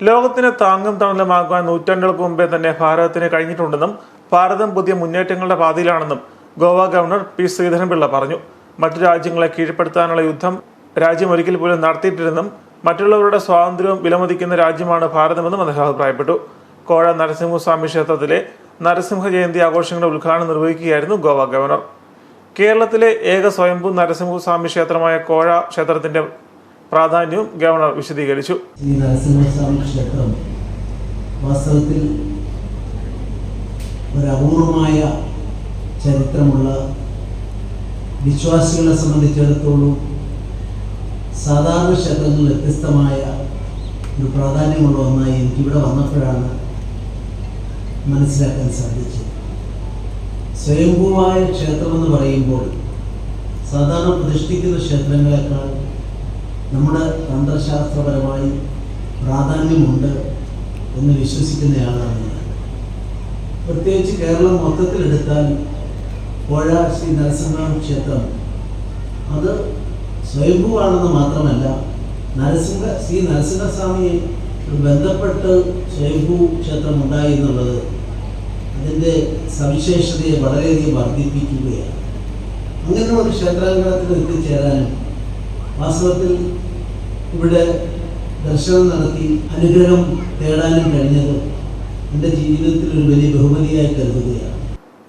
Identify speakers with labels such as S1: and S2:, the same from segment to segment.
S1: ലോകത്തിന് താങ്ങും തണലുമാകാൻ നൂറ്റാണ്ടുകൾക്ക് മുമ്പേ തന്നെ ഭാരതത്തിന് കഴിഞ്ഞിട്ടുണ്ടെന്നും ഭാരതം പുതിയ മുന്നേറ്റങ്ങളുടെ പാതയിലാണെന്നും ഗോവ ഗവർണർ പി ശ്രീധരൻപിള്ള പറഞ്ഞു. മറ്റു രാജ്യങ്ങളെ കീഴ്പ്പെടുത്താനുള്ള യുദ്ധം രാജ്യം ഒരിക്കൽ പോലും നടത്തിയിട്ടില്ലെന്നും മറ്റുള്ളവരുടെ സ്വാതന്ത്ര്യവും വിലമതിക്കുന്ന രാജ്യമാണ് ഭാരതമെന്നും അദ്ദേഹം അഭിപ്രായപ്പെട്ടു. കോഴ നരസിംഹസ്വാമി ക്ഷേത്രത്തിലെ നരസിംഹ ജയന്തി ആഘോഷങ്ങളുടെ ഉദ്ഘാടനം നിർവഹിക്കുകയായിരുന്നു ഗോവ ഗവർണർ. കേരളത്തിലെ ഏക സ്വയംഭൂ നരസിംഹസ്വാമി ക്ഷേത്രമായ കോഴ ക്ഷേത്രത്തിന്റെ പ്രാധാന്യവും ഗവർണർ വിശദീകരിച്ചു.
S2: ശ്രീ നരസിംഹസ്വാമി വാസ്തവത്തിൽ ഒരു അപൂർവമായ ചരിത്രമുള്ള വിശ്വാസികളെ സംബന്ധിച്ചിടത്തോളം സാധാരണ ക്ഷേത്രങ്ങളിൽ വ്യത്യസ്തമായ ഒരു പ്രാധാന്യമുള്ള ഒന്നായി എനിക്കിവിടെ വന്നപ്പോഴാണ് മനസ്സിലാക്കാൻ സാധിച്ചത്. സ്വയംഭൂവായ ക്ഷേത്രമെന്ന് പറയുമ്പോൾ സാധാരണ പ്രതിഷ്ഠിക്കുന്ന ക്ഷേത്രങ്ങളെക്കാൾ നമ്മുടെ തന്ത്രശാസ്ത്രപരമായി പ്രാധാന്യമുണ്ട് എന്ന് വിശ്വസിക്കുന്നയാളാണ് ഞാൻ. പ്രത്യേകിച്ച് കേരളം മൊത്തത്തിലെടുത്താൽ കോഴ ശ്രീ നരസിംഹ ക്ഷേത്രം അത് സ്വയംഭൂവാണെന്ന് മാത്രമല്ല നരസിംഹ ശ്രീ നരസിംഹസ്വാമിയെ ബന്ധപ്പെട്ട് സ്വയംഭൂ ക്ഷേത്രം ഉണ്ടായി എന്നുള്ളത് അതിന്റെ സവിശേഷതയെ വളരെയധികം വർദ്ധിപ്പിക്കുകയാണ്. അങ്ങനെയുള്ള ക്ഷേത്രാങ്കണത്തിൽ എത്തിച്ചേരാനും വാസ്തവത്തിൽ ഇവിടെ ദർശനം നടത്തി അനുഗ്രഹം തേടാനും കഴിഞ്ഞത് എന്റെ ജീവിതത്തിൽ ഒരു വലിയ ബഹുമതിയായി കരുതുകയാണ്.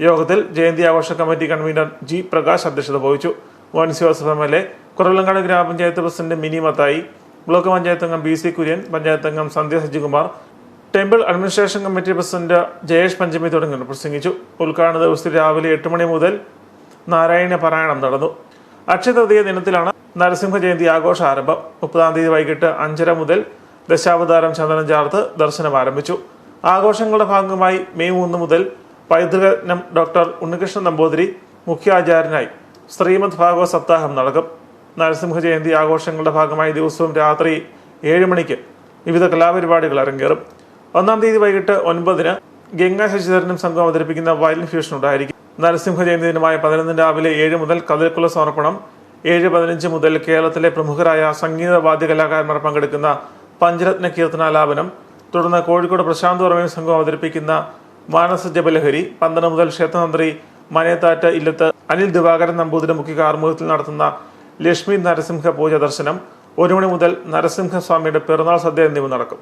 S1: യോഗത്തിൽ ജയന്തി ആഘോഷ കമ്മിറ്റി കൺവീനർ ജി പ്രകാശ് അധ്യക്ഷത വഹിച്ചു. Mohan C Joseph M L A Kuravilangad ഗ്രാമപഞ്ചായത്ത് പ്രസിഡന്റ് മിനി മത്തായി ബ്ലോക്ക് പഞ്ചായത്ത് അംഗം ബി സി കുര്യൻ പഞ്ചായത്ത് അംഗം Sandhya Sajikumar temple administration committee president Jayesh Panchami തുടങ്ങിയവർ പ്രസംഗിച്ചു. ഉദ്ഘാടന ദിവസത്തിൽ രാവിലെ എട്ട് മണി മുതൽ നാരായണ പാരായണം നടന്നു. അക്ഷയ ദിനത്തിലാണ് നരസിംഹ ജയന്തി ആഘോഷ ആരംഭം മുപ്പതാം തീയതി വൈകിട്ട് അഞ്ചര മുതൽ ദശാവതാരം ചന്ദനം ചാർത്ത് ദർശനം ആരംഭിച്ചു. ആഘോഷങ്ങളുടെ ഭാഗമായി മെയ് മൂന്ന് മുതൽ പൈതൃകം ഡോക്ടർ ഉണ്ണികൃഷ്ണൻ നമ്പൂതിരി മുഖ്യാചാര്യനായി ശ്രീമദ് ഭാഗവത് സപ്താഹം നടക്കും. നരസിംഹ ജയന്തി ആഘോഷങ്ങളുടെ ഭാഗമായി ദിവസവും രാത്രി ഏഴ് മണിക്ക് വിവിധ കലാപരിപാടികൾ അരങ്ങേറും. ഒന്നാം തീയതി വൈകിട്ട് ഒൻപതിന് ഗംഗാ ശശിധരനും സംഘം അവതരിപ്പിക്കുന്ന വയലിൻ ഫ്യൂഷൻ ഉണ്ടായിരിക്കും. നരസിംഹ ജയന്തി ദിനമായ പതിനൊന്നിന് രാവിലെ ഏഴ് മുതൽ കതിർക്കുല സമർപ്പണം ഏഴ് പതിനഞ്ച് മുതൽ കേരളത്തിലെ പ്രമുഖരായ സംഗീതവാദ്യ കലാകാരന്മാർ പങ്കെടുക്കുന്ന പഞ്ചരത്ന കീർത്തനാലാപനം തുടർന്ന് കോഴിക്കോട് പ്രശാന്ത് വർമ്മയും സംഘം അവതരിപ്പിക്കുന്ന മാനസ ജപലഹരി പന്ത്രണ്ട് മുതൽ ക്ഷേത്രമന്ത്രി മനയത്താറ്റ് ഇല്ലത്ത് അനിൽ ദിവാകരൻ നമ്പൂതിരി മുഖ്യ കാർമുഖത്തിൽ നടത്തുന്ന ലക്ഷ്മി നരസിംഹ പൂജ ദർശനം ഒരു മണി മുതൽ നരസിംഹസ്വാമിയുടെ പിറന്നാൾ സദ്യ എന്നിവ നടക്കും.